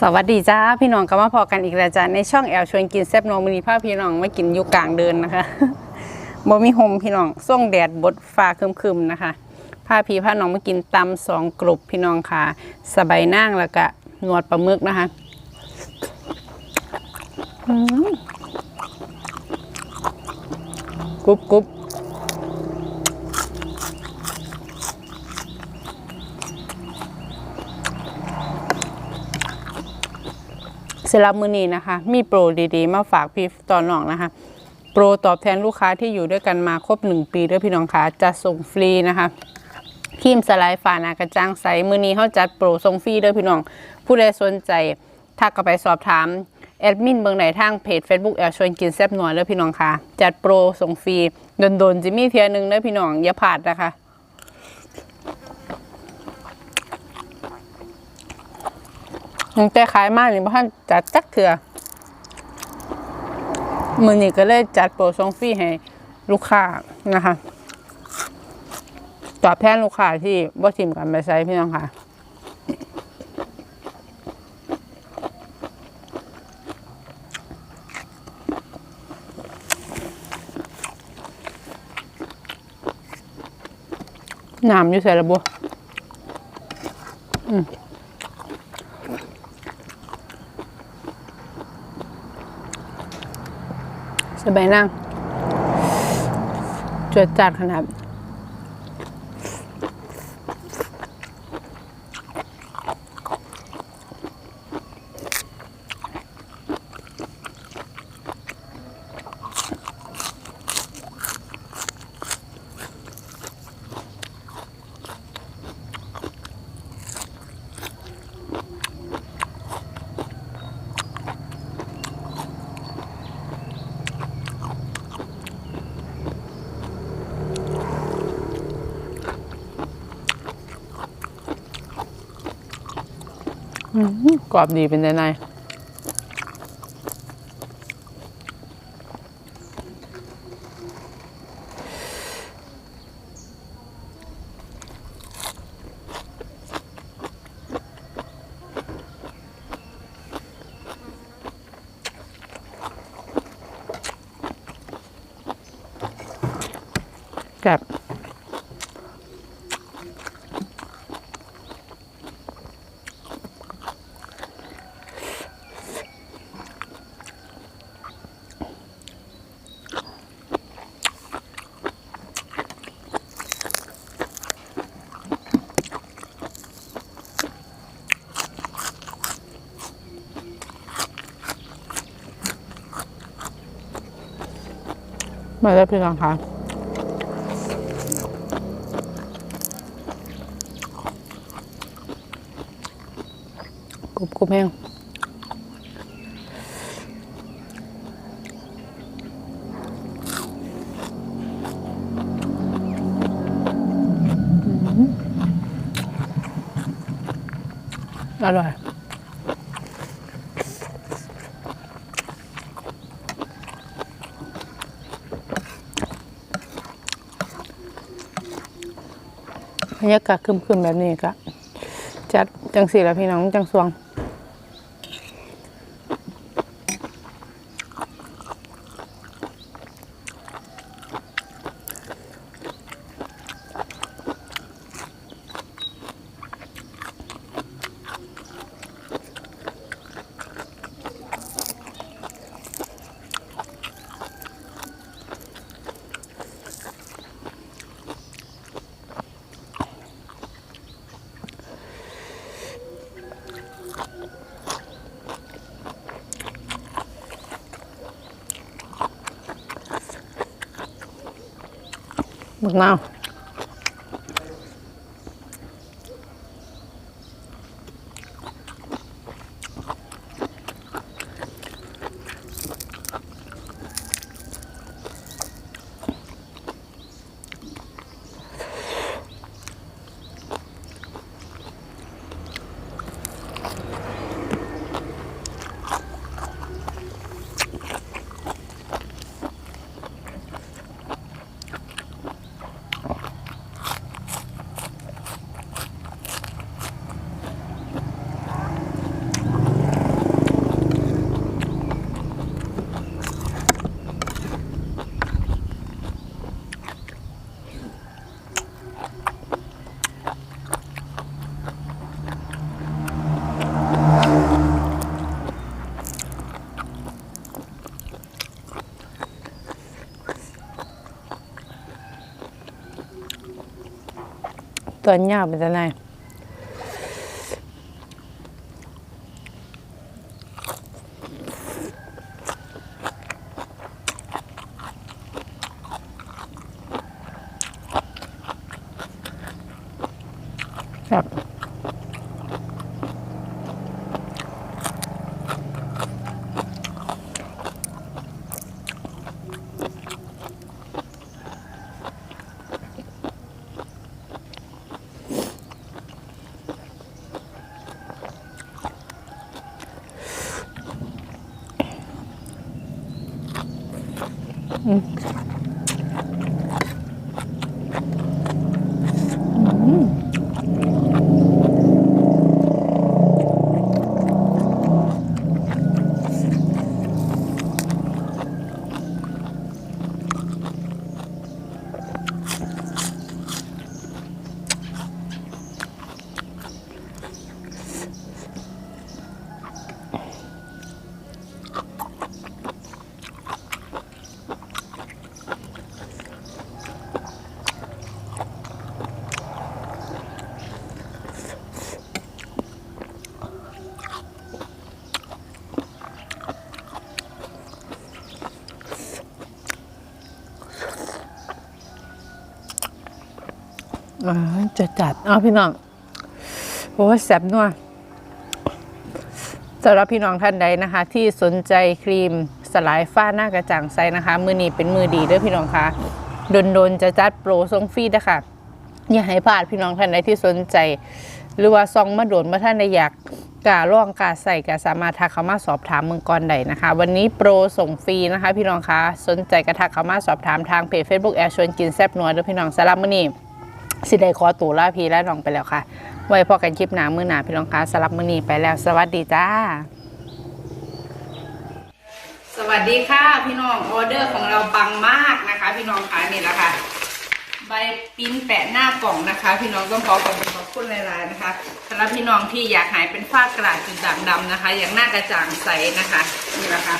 สวัสดีจ้าพี่น้องก็มาพอกันอีกแล้วจ้าในช่องแอลชวนกินแซ่บนองมินีพาพี่น้องมากินอยู่กลางเดินนะคะบ่มีโฮมพี่น้องส่งแดดบดฟ้าคึมๆนะคะพาพี่พาน้องมากินตำสองกรุบพี่น้องค่ะสบายนางแล้วก็นวดปลาหมึกนะคะกรุบกรุบ สำหรับมือนี้นะคะ มีโปรดีๆ มาฝากพี่ตอนน้องนะคะ โปรตอบแทนลูกค้าที่อยู่ด้วยกันมาครบ 1 ปีด้วยพี่น้องคะจะส่งฟรีนะคะครีมสไลด์ฝานากระจ่างใสมือนี้เขาจัดโปรส่งฟรีด้วยพี่น้อง ผู้ใดสนใจทักก็ไปสอบถามแอดมินเบืองไหนทางเพจ Facebook แอลชวนกินแซ่บหนัวเลยพี่น้องค่ะจัดโปรส่งฟรีโดนๆจิมี่เทียหนึงเด้อพี่น้องอย่าพลาดนะคะ ยังแต่ขายมากนี่พ่านจัดจักเถื่อมือนี้ก็เลยจัดโปรส่งฟรีให้ลูกค้านะคะตอบแทนลูกค้าที่บ่ทิมกันไปใช้พี่น้องค่ะน้ำอยู่ใส่ระบบ สบายนั่งจวดจัดขนาด กรอบดีเป็นไงนายแบบ มาแล้พี่น้องค่ะกรุบกรุบแห้งอร่อย บรรยากาศครึมๆแบบนี้ก็จัดจังสีแล้วพี่น้องจังสวง บัก ตอนยาวเป็นจะไง 응. อ่าจะจัดเอาพี่น้องโอ้แซ่บนัวสำหรับพี่น้องท่านใดนะคะ ที่สนใจครีมสลายฝ้าหน้ากระจ่างใสนะคะ มือนี้เป็นมือดีด้อพี่น้องคะโดนๆจะจัดโปรทรงฟรีนะคะอย่าให้พลาดพี่น้องท่านใดที่สนใจ หรือว่าซองมาโดนมาท่านใดอยากกาล่องกาใส่กาสามารถทักเข้ามาสอบถามเมืองกรใดนะคะ วันนี้โปรส่งฟรีนะคะ พี่น้องคะสนใจกระทักเข้ามาสอบถามทางเพจ Facebook แอร์ชวนกินแซบนัวด้อพี่น้องสำหรับมื้อนี้ สิได้ขอตัวลาพี่และน้องไปแล้วค่ะ ไว้พอกันคลิปหนามือหนาพี่น้องคะสำหรับมื้อนีไปแล้วสวัสดีจ้า สวัสดีค่ะ พี่น้องออเดอร์ของเราปังมากนะคะ พี่น้องคะนี่แหละค่ะใบปิ้นแปะหน้ากล่องนะคะ พี่น้องต้องขอขอบคุณขอบคุณหลายๆนะคะสำหรับพี่น้องที่อยากหายเป็นฝ้ากระจุดด่างดำนะคะ อย่างหน้ากระจ่างใสนะคะนี่แหละค่ะ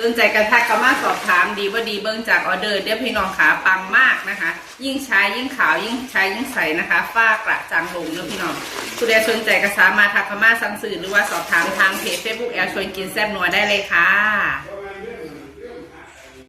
สนใจกระทักก็มาสอบถามดีว่าดีเบิ้งจากออเดอร์เดี๋ยวพี่น้องขาปังมากนะคะ ยิ่งใช้ยิ่งขาวยิ่งใช้ยิ่งใสนะคะฝ้ากระจังลงเด้อพี่น้องคุณใดสนใจก็สามารถทักเข้ามาสั่งซื้อหรือว่าสอบถามทางเพจเฟซบุ๊กแอลชวนกินแซ่บนัวได้เลยค่ะ